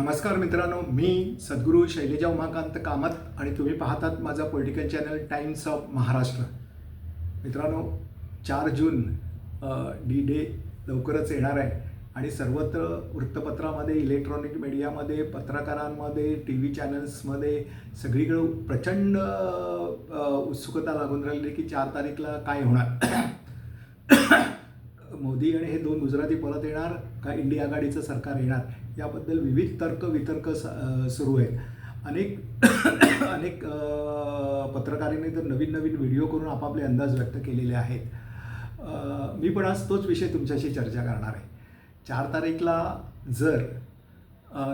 नमस्कार मित्रांनो मी सद्गुरू शैलेजा उमाकांत कामत आणि तुम्ही पाहतात माझा political channel Times of Maharashtra मित्रांनो चार जून डी डे लवकरच येणार आहे आणि सर्वत्र वृत्तपत्रामध्ये इलेक्ट्रॉनिक मीडियामध्ये पत्रकारांमध्ये टी व्ही चॅनल्समध्ये सगळीकडं प्रचंड उत्सुकता लागून राहिली की चार तारीखला काय होणार? मोदी आणि हे दोन गुजराती परत येणार का इंडिया आघाडीचं सरकार येणार? याबद्दल विविध तर्क वितर्क स- सुरू आहेत. अनेक अनेक पत्रकारांनी तर नवीन नवीन व्हिडिओ करून आपापले अंदाज व्यक्त केलेले आहेत. मी पण आज तोच विषय तुमच्याशी चर्चा करणार आहे. चार तारीखला जर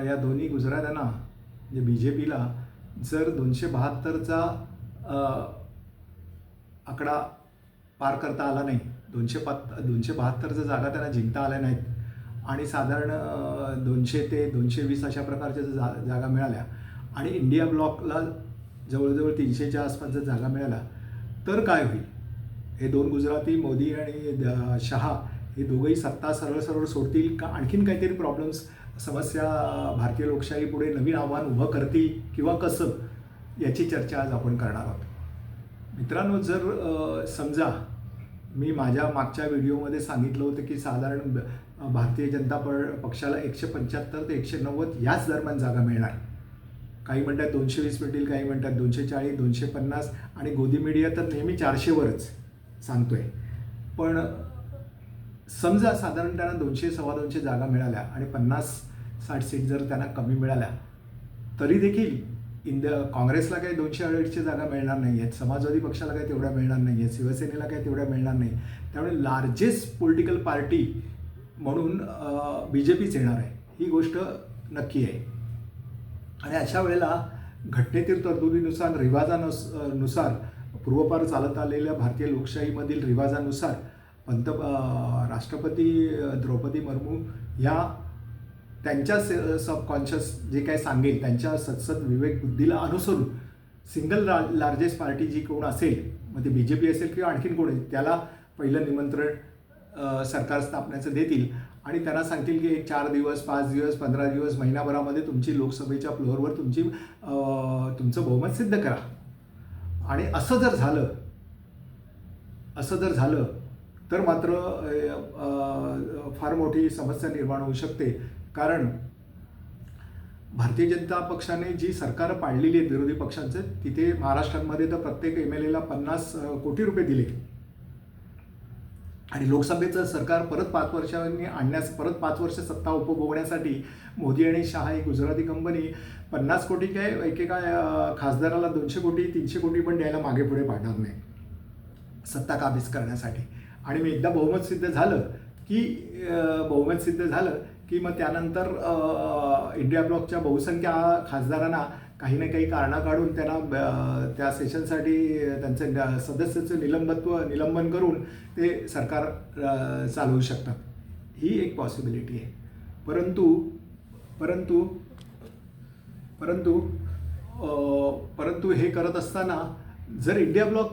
या दोन्ही गुजरात्यांना म्हणजे बी जे पीला जर दोनशे बहात्तरचा आकडा पार करता आला नाही दोनशे पात दोनशे बहात्तरच्या जागा त्यांना जिंकता आल्या नाहीत आणि साधारण दोनशे ते दोनशे वीस अशा प्रकारच्या जा जागा मिळाल्या आणि इंडिया ब्लॉकला जवळजवळ तीनशेच्या आसपास जर जागा मिळाल्या तर काय होईल? हे दोन गुजराती मोदी आणि द- शहा हे दोघंही सत्ता सरळ सरळ सोडतील का? आणखीन काहीतरी प्रॉब्लेम्स समस्या भारतीय लोकशाहीपुढे नवीन आव्हान उभं करतील किंवा कसं? याची चर्चा आज आपण करणार आहोत. मित्रांनो जर समजा मी माझ्या मागच्या व्हिडिओमध्ये सांगितलं होतं की साधारण ब- भारतीय जनता प पक्षाला एकशे पंच्याहत्तर ते एकशे नव्वद याच दरम्यान जागा मिळणार. काही म्हणतात दोनशे वीस मिळतील काही म्हणतात दोनशे चाळीस दोनशे पन्नास आणि गोदी मीडिया तर नेहमी चारशेवरच सांगतोय. पण समजा साधारण त्यांना दोनशे सव्वा दोनशे जागा मिळाल्या आणि पन्नास साठ सीट जर त्यांना कमी मिळाल्या तरी देखील इंद काँग्रेसला काही दोनशे अडीचशे जागा मिळणार नाही आहेत समाजवादी पक्षाला काही तेवढ्या मिळणार नाही आहेत शिवसेनेला काही तेवढ्या मिळणार नाही त्यामुळे लार्जेस्ट पॉलिटिकल पार्टी म्हणून बी जे पीच येणार आहे. ही गोष्ट नक्की आहे. आणि अशा वेळेला घटनेतील तरतुदीनुसार रिवाजानुसनुसार पूर्वपार चालत आलेल्या भारतीय लोकशाहीमधील रिवाजानुसार पंत राष्ट्रपती द्रौपदी मुर्मू ह्या त्यांच्या सबकॉन्शियस जे काय सांगेल त्यांच्या सत्सद विवेक बुद्धीला अनुसरून सिंगल ला लार्जेस्ट पार्टी जी कोण असेल मग ते बी जे पी असेल किंवा आणखीन कोण त्याला पहिलं निमंत्रण सरकार स्थापण्याचं देतील. आणि त्यांना सांगतील की एक चार दिवस पाच दिवस पंधरा दिवस महिनाभरामध्ये तुमची लोकसभेच्या फ्लोअरवर तुमची तुमचं बहुमत सिद्ध करा. आणि असं जर झालं असं जर झालं तर मात्र फार मोठी समस्या निर्माण होऊ शकते. कारण भारतीय जनता पक्षाने जी सरकार पाडलेली आहेत विरोधी पक्षांचे तिथे महाराष्ट्रामध्ये तर प्रत्येक एम एल एला पन्नास कोटी रुपये दिले. आणि लोकसभेचं सरकार परत पाच वर्षांनी आणण्यास परत पाच वर्ष सत्ता उपभोगण्यासाठी मोदी आणि शहा ही गुजराती कंपनी पन्नास कोटी काय एकेका खासदाराला दोनशे कोटी तीनशे कोटी पण द्यायला मागे पुढे पाडणार नाही. सत्ता काबीज करण्यासाठी. आणि मग एकदा बहुमत सिद्ध झालं की बहुमत सिद्ध झालं की मग त्यानंतर इंडिया ब्लॉकच्या बहुसंख्या खासदारांना काही ना काही कारणं काढून त्यांना त्या सेशनसाठी त्यांचं सदस्याचं निलंबत्व निलंबन करून ते सरकार चालवू शकतात. ही एक पॉसिबिलिटी आहे. परंतु परंतु परंतु परंतु हे करत असताना जर इंडिया ब्लॉक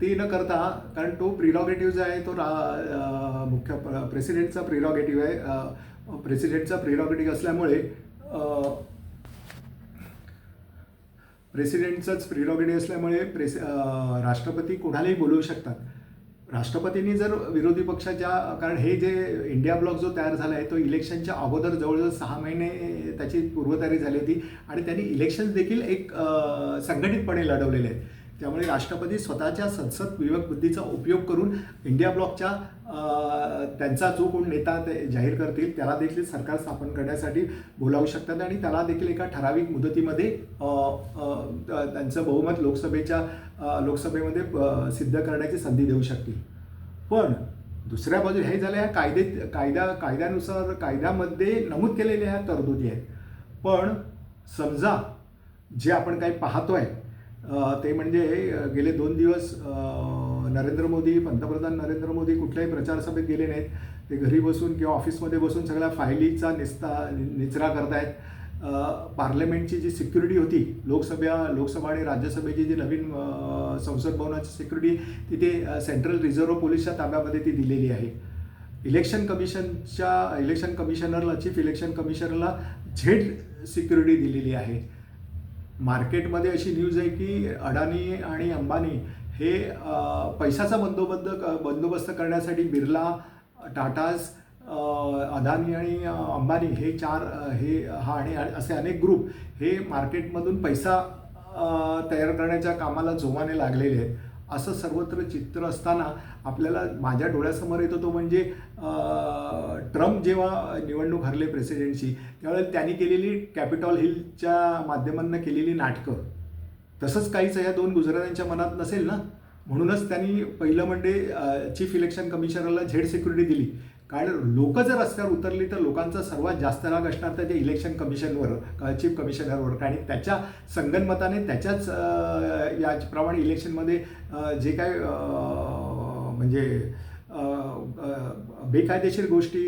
ते न करता कारण तो प्रिलॉगेटिव्ह जो आहे तो रा मुख्य प्र- प्रेसिडेंटचा प्रिरॉगेटिव्ह आहे प्रेसिडेंटचा प्रिरॉगेटिव्ह असल्यामुळे प्रेसिडेंटचंच प्रिरॉगेटिव्ह असल्यामुळे प्रेस राष्ट्रपती कोणालाही बोलवू शकतात. राष्ट्रपतींनी जर विरोधी पक्षाच्या कारण हे जे इंडिया ब्लॉक जो तयार झाला आहे तो इलेक्शनच्या अगोदर जवळजवळ सहा महिने त्याची पूर्वतयारी झाली होती आणि त्यांनी इलेक्शन देखील एक संघटितपणे लढवलेले आहेत. त्यामुळे राष्ट्रपती स्वतःच्या संसद विवेक बुद्धीचा उपयोग करून इंडिया ब्लॉकच्या त्यांचा जो कोण नेता ते जाहीर करतील त्याला देखील सरकार स्थापन करण्यासाठी बोलावू शकतात आणि त्याला देखील एका ठराविक मुदतीमध्ये त्यांचं बहुमत लोकसभेच्या लोकसभेमध्ये सिद्ध करण्याची संधी देऊ शकतील. पण दुसऱ्या बाजू हे झाल्या ह्या कायदे कायद्या कायद्यानुसार कायद्यामध्ये नमूद केलेल्या ह्या तरतुदी आहेत. पण समजा जे आपण काही पाहतो आहे ते म्हणजे गेले दोन दिवस नरेंद्र मोदी पंतप्रधान नरेंद्र मोदी कुठल्याही प्रचारसभेत गेले नाहीत. ते घरी बसून किंवा ऑफिसमध्ये बसून सगळ्या फायलीचा निस्ता निचरा करतायत. पार्लमेंटची जी सिक्युरिटी होती लोकसभा लोकसभा आणि राज्यसभेची जी नवीन संसद भवनाची सिक्युरिटी तिथे सेंट्रल रिझर्व्ह पोलीसच्या ताब्यामध्ये ती दिलेली आहे. इलेक्शन कमिशनच्या इलेक्शन कमिशनरला चीफ इलेक्शन कमिशनरला झेड सिक्युरिटी दिलेली आहे. मार्केटमध्ये अशी न्यूज आहे की अडाणी आणि अंबानी हे पैशाचा बंदोबस्त बंदोबस्त करण्यासाठी बिर्ला टाटाज अदानी आणि अंबानी हे चार हे हा आणि असे अनेक ग्रुप हे मार्केटमधून पैसा तयार करण्याच्या कामाला जोमाने लागलेले आहेत. असं सर्वत्र चित्र असताना आपल्याला माझ्या डोळ्यासमोर येतो तो म्हणजे ट्रम्प जेव्हा निवडणूक हरले प्रेसिडेंटची त्यावेळेला त्यांनी केलेली कॅपिटॉल हिलच्या माध्यमांना केलेली नाटकं. तसंच काहीच ह्या दोन गुजरात्यांच्या मनात नसेल ना? म्हणूनच त्यांनी पहिलं म्हणजे चीफ इलेक्शन कमिशनरला झेड सिक्युरिटी दिली. कारण लोक जर रस्त्यावर उतरली तर लोकांचा सर्वात जास्त राग असणार तर ते इलेक्शन कमिशनवर चीफ कमिशनरवर आणि त्याच्या संगनमताने त्याच्याच याप्रमाणे इलेक्शनमध्ये जे काय म्हणजे बेकायदेशीर गोष्टी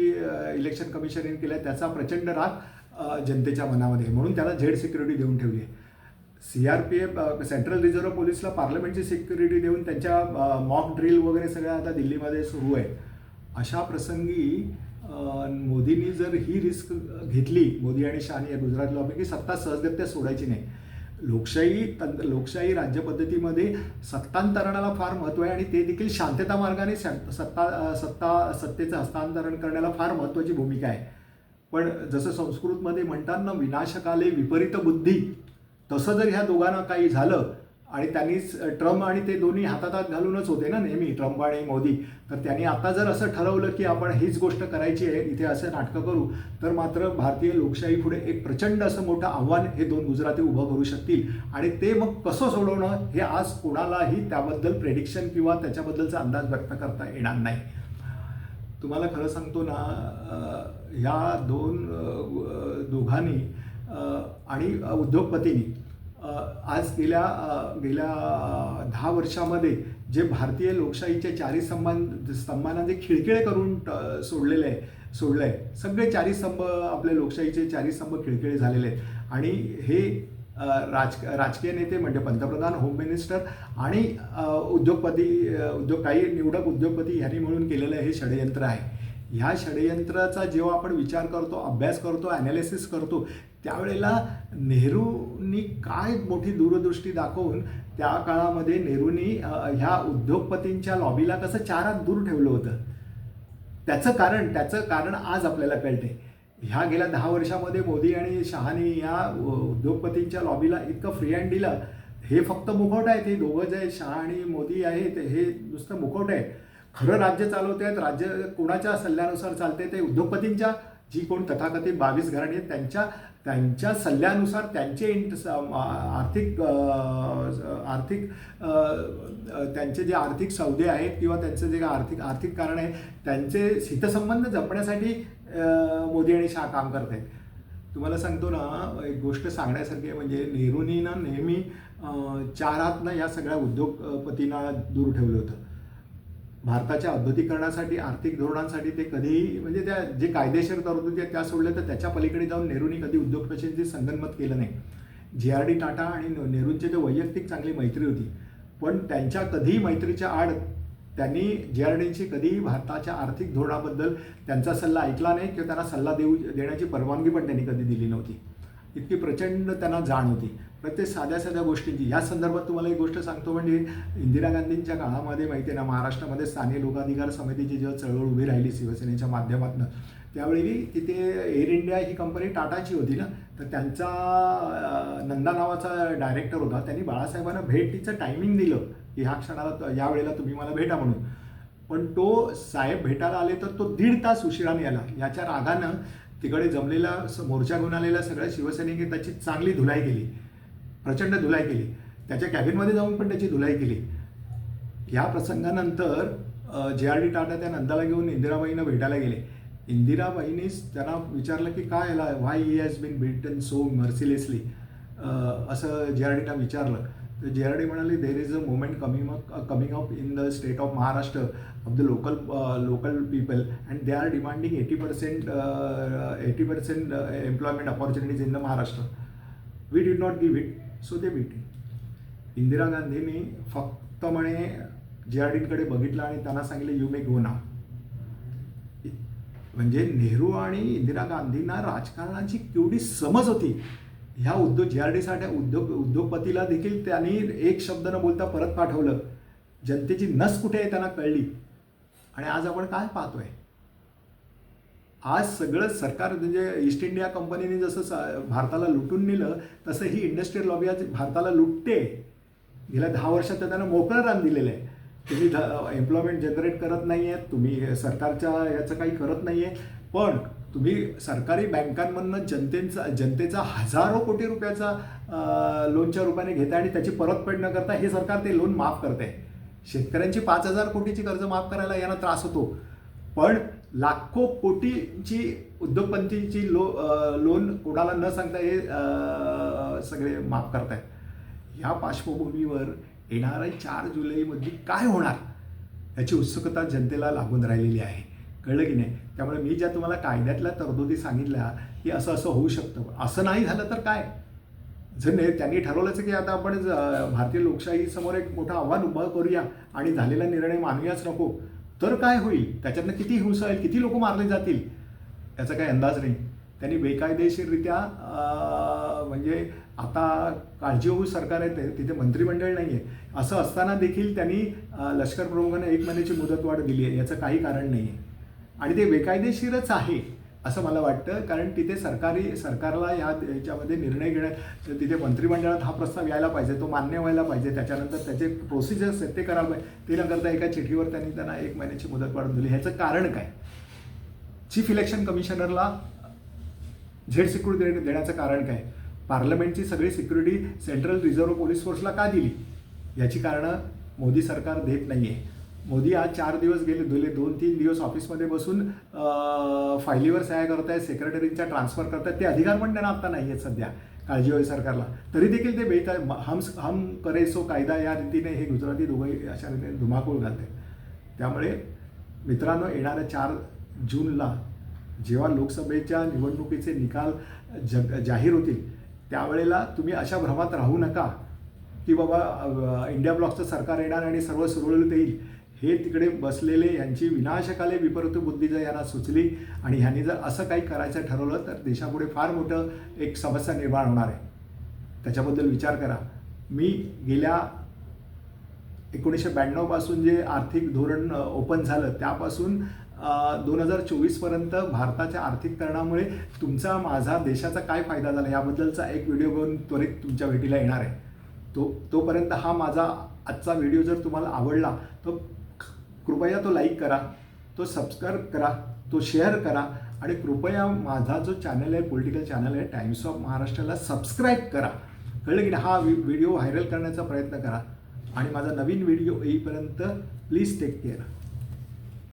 इलेक्शन कमिशनने केल्या त्याचा प्रचंड राग जनतेच्या मनामध्ये म्हणून त्याला झेड सिक्युरिटी देऊन ठेवली आहे. C R P F central reserve पोलिसला पार्लमेंटची सिक्युरिटी देऊन त्यांच्या मॉक ड्रिल वगैरे सगळ्या आता दिल्लीमध्ये सुरू आहे. अशा प्रसंगी मोदींनी जर ही रिस्क घेतली मोदी आणि शहानी या गुजरात लॉबी की सत्ता सहजगत्या सोडायची नाही. लोकशाही तंत्र लोकशाही राज्यपद्धतीमध्ये सत्तांतरणाला फार महत्त्व आहे आणि ते देखील शांतता मार्गाने शांत- सत्ता सत्ता सत्तेचं हस्तांतरण करण्याला फार महत्त्वाची भूमिका आहे. पण जसं संस्कृतमध्ये म्हणतात ना विनाशकाले विपरीत बुद्धी तसं जर ह्या दोघांना काही झालं आणि त्यांनी ट्रम्प आणि ते दोन्ही हातात घालूनच होते ना नेहमी ट्रम्प आणि मोदी. तर त्यांनी आता जर असं ठरवलं की आपण हीच गोष्ट करायची आहे इथे असं नाटकं करू तर मात्र भारतीय लोकशाही पुढे एक प्रचंड असं मोठं आव्हान हे दोन गुजराती उभं करू शकतील. आणि ते मग कसं सोडवणं हे आज कोणालाही त्याबद्दल प्रेडिक्शन किंवा त्याच्याबद्दलचा अंदाज व्यक्त करता येणार नाही. तुम्हाला खरं सांगतो ना ह्या दोन दोघांनी आणि उद्योगपतींनी आज गेल्या गेल्या दहा वर्षामध्ये जे भारतीय लोकशाहीच्या चारी स्तंभां स्तंभांना जे खिळखिळे करून सोडलेले आहे सोडलं आहे सगळे चारी स्तंभ आपल्या लोकशाहीचे चारी स्तंभ खिळखिळे झालेले आहेत. आणि हे राज राजकीय नेते म्हणजे पंतप्रधान होम मिनिस्टर आणि उद्योगपती उद्योग काही निवडक उद्योगपती ह्यांनी मिळून केलेलं हे षडयंत्र आहे. ह्या षडयंत्राचा जेव्हा आपण विचार करतो अभ्यास करतो ॲनालिसिस करतो त्यावेळेला नेहरूंनी काय मोठी दूरदृष्टी दाखवून त्या काळामध्ये नेहरूंनी ह्या उद्योगपतींच्या लॉबीला कसं चारात दूर ठेवलं होतं? त्याचं कारण त्याचं कारण आज आपल्याला कळते ह्या गेल्या दहा वर्षामध्ये मोदी आणि शहानी या उद्योगपतींच्या लॉबीला इतकं फ्री हँड दिलं. हे फक्त मुखवट आहेत हे दोघं जे शहा आणि मोदी आहेत हे नुसतं मुखवट आहे खरं राज्य चालवते आहेत राज्य कोणाच्या सल्ल्यानुसार चालते ते उद्योगपतींच्या जी कोण तथाकथित बावीस घराणी आहेत त्यांच्या त्यांच्या सल्ल्यानुसार त्यांचे इंट स- आर्थिक आर्थिक त्यांचे जे आर्थिक सौदे आहेत किंवा त्यांचं जे आर्थिक आर्थिक कारण आहे त्यांचे हितसंबंध जपण्यासाठी मोदी आणि शहा काम करत आहेत. तुम्हाला सांगतो ना एक गोष्ट सांगण्यासारखी आहे म्हणजे नेहरूंनी ना नेहमी चारातनं चार या सगळ्या उद्योगपतींना दूर ठेवलं होतं. भारताच्या औद्योगिकरणासाठी आर्थिक धोरणांसाठी ते कधीही म्हणजे त्या जे कायदेशीर तरतुदी आहेत त्या सोडल्या तर त्याच्या पलीकडे जाऊन नेहरूंनी कधी उद्योगपतींशी संगनमत केलं नाही. जे आर डी टाटा आणि नेहरूंची ते वैयक्तिक चांगली मैत्री होती पण त्यांच्या कधीही मैत्रीच्या आड त्यांनी जे आर डींची कधीही भारताच्या आर्थिक धोरणाबद्दल त्यांचा सल्ला ऐकला नाही किंवा त्यांना सल्ला देऊ देण्याची परवानगी पण त्यांनी कधी दिली नव्हती. इतकी प्रचंड त्यांना जाण होती. प्रत्येक साध्या साध्या गोष्टींची. या संदर्भात तुम्हाला एक गोष्ट सांगतो म्हणजे इंदिरा गांधींच्या काळामध्ये माहिती आहे ना महाराष्ट्रामध्ये स्थानिक लोकाधिकार समितीची जेव्हा चळवळ उभी राहिली शिवसेनेच्या माध्यमातून त्यावेळी तिथे एअर इंडिया ही कंपनी टाटाची होती ना तर त्यांचा नंदा नावाचा डायरेक्टर होता. त्यांनी बाळासाहेबांना भेटीचं टायमिंग दिलं की ह्या क्षणाला या वेळेला तुम्ही मला भेटा म्हणून. पण तो साहेब भेटायला आले तर तो दीड तास उशिराने आला. याच्या रागानं तिकडे जमलेला मोर्चा घेऊन आलेल्या सगळ्या शिवसैनिकांनी त्याची चांगली धुलाई केली. प्रचंड धुलाई केली. त्याच्या कॅबिनमध्ये जाऊन पण त्याची धुलाई केली. या प्रसंगानंतर जे आर डी टाटा त्या नंदाला घेऊन इंदिराबाईंना भेटायला गेले. इंदिराबाईंनीच त्यांना विचारलं की काय याला? Why he has been beaten so mercilessly असं जे आर डीना विचारलं. तर जे आर डी म्हणाले there is a movement coming coming up in the state of Maharashtra of the local local people and they are demanding eighty percent eighty percent employment opportunities in the Maharashtra we did not give it so they Indira गांधींनी फक्त म्हणे जे R डीकडे बघितलं आणि त्यांना सांगितलं you may गो ना म्हणजे नेहरू आणि इंदिरा गांधींना राजकारणाची केवढी समज होती. ह्या उद्योग जे आर डीसाठी उद्योग उद्योगपतीला देखील त्यांनी एक शब्द न बोलता परत पाठवलं. जनतेची नस कुठे आहे त्यांना कळली. आणि आज आपण काय पाहतोय? आज सगळं सरकार म्हणजे ईस्ट इंडिया कंपनीने जसं भारताला लुटून नेलं तसं ही इंडस्ट्रीयल लॉबी आज भारताला लुटते. गेल्या दहा वर्षात तर त्यांना मोकळं रान दिलेलं आहे. तुम्ही ध एम्प्लॉयमेंट जनरेट करत नाही आहेत तुम्ही सरकारच्या याचं काही करत नाही आहे पण तुम्ही सरकारी बँकांमधनं जनतेचा जनतेचा हजारो कोटी रुपयाचा लोनच्या रूपाने घेताय आणि त्याची परतफेड न करता हे सरकार ते लोन माफ करते शेतकऱ्यांची पाच हजार कोटीची कर्ज माफ करायला यांना त्रास होतो. पण लाखो कोटीची उद्योगपतींची लो लोन कोणाला न सांगता हे सगळे माफ करतायत. ह्या पार्श्वभूमीवर येणाऱ्या चार जुलैमध्ये काय होणार याची उत्सुकता जनतेला लागून राहिलेली आहे. कळलं की नाही? त्यामुळे मी ज्या तुम्हाला कायद्यातल्या तरतुदी सांगितल्या की असं असं होऊ शकतं. असं नाही झालं तर काय? जर त्यांनी ठरवलंच की आता आपण ज- भारतीय लोकशाहीसमोर एक मोठं आव्हान उभं करूया आणि झालेला निर्णय मानूयाच नको. तर काय होईल? त्याच्यातनं किती हिंसा येईल? किती लोक मारले जातील? याचा काही अंदाज नाही. त्यांनी बेकायदेशीररित्या म्हणजे आता काळजीवाहू सरकार आहे तिथे मंत्रिमंडळ नाही आहे असं असताना देखील त्यांनी लष्कर प्रमुखांना एक महिन्याची मुदतवाढ दिली आहे याचं काही कारण नाही आहे आणि ते बेकायदेशीरच आहे. असं मला वाटतं. कारण तिथे सरकारी सरकारला या याच्यामध्ये निर्णय घेण्यात तिथे मंत्रिमंडळात हा प्रस्ताव यायला पाहिजे तो मान्य व्हायला पाहिजे. त्याच्यानंतर त्याचे प्रोसिजर्स आहेत ते करायला पाहिजे. ते न करता एका चिठ्ठीवर त्यांनी त्यांना एक महिन्याची मुदत वाढून दिली. ह्याचं कारण काय? चीफ इलेक्शन कमिशनरला झेड सिक्युरिटी देण्याचं कारण काय? पार्लमेंटची सगळी सिक्युरिटी सेंट्रल रिझर्व्ह पोलीस फोर्सला का दिली? याची कारणं मोदी सरकार देत नाही आहे मोदी आज चार दिवस गेले गेले दोन तीन दिवस ऑफिसमध्ये बसून फायलीवर सह्या करत आहेत सेक्रेटरीच्या ट्रान्सफर करतात ते अधिकार पण त्यांना आता नाही आहेत सध्या काळजीवाही सरकारला. तरी देखील ते बेत हम हम करे सो कायदा या रीतीने हे गुजराती दुबई अशा रीतीने धुमाकूळ घालते. त्यामुळे मित्रांनो येणाऱ्या चार जूनला जेव्हा लोकसभेच्या निवडणुकीचे निकाल जग जाहीर होतील त्यावेळेला तुम्ही अशा भ्रमात राहू नका की बाबा इंडिया ब्लॉकचं सरकार येणार आणि सर्व सुरळीत येईल. हे तिकडे बसलेले यांची विनाशकाले विपरीत बुद्धी जर यांना सुचली आणि ह्यांनी जर असं काही करायचं ठरवलं तर देशापुढे फार मोठं एक समस्या निर्माण होणार आहे. त्याच्याबद्दल विचार करा. मी गेल्या एकोणीसशे ब्याण्णवपासून जे आर्थिक धोरण ओपन झालं त्यापासून दोन हजार चोवीसपर्यंत भारताच्या आर्थिक करणामुळे तुमचा माझा देशाचा काय फायदा झाला याबद्दलचा एक व्हिडिओ घेऊन त्वरित तुमच्या भेटीला येणार आहे. तो तोपर्यंत हा माझा आजचा व्हिडिओ जर तुम्हाला आवडला तर कृपया तो लाईक करा तो सबस्क्राईब करा तो शेअर करा आणि कृपया माझा जो चॅनल आहे पॉलिटिकल चॅनल आहे टाइम्स ऑफ महाराष्ट्राला सबस्क्राईब करा. कळलं की नाही? हा व्हिडिओ व्हायरल करण्याचा प्रयत्न करा. आणि माझा नवीन व्हिडिओ येईपर्यंत प्लीज टेक केअर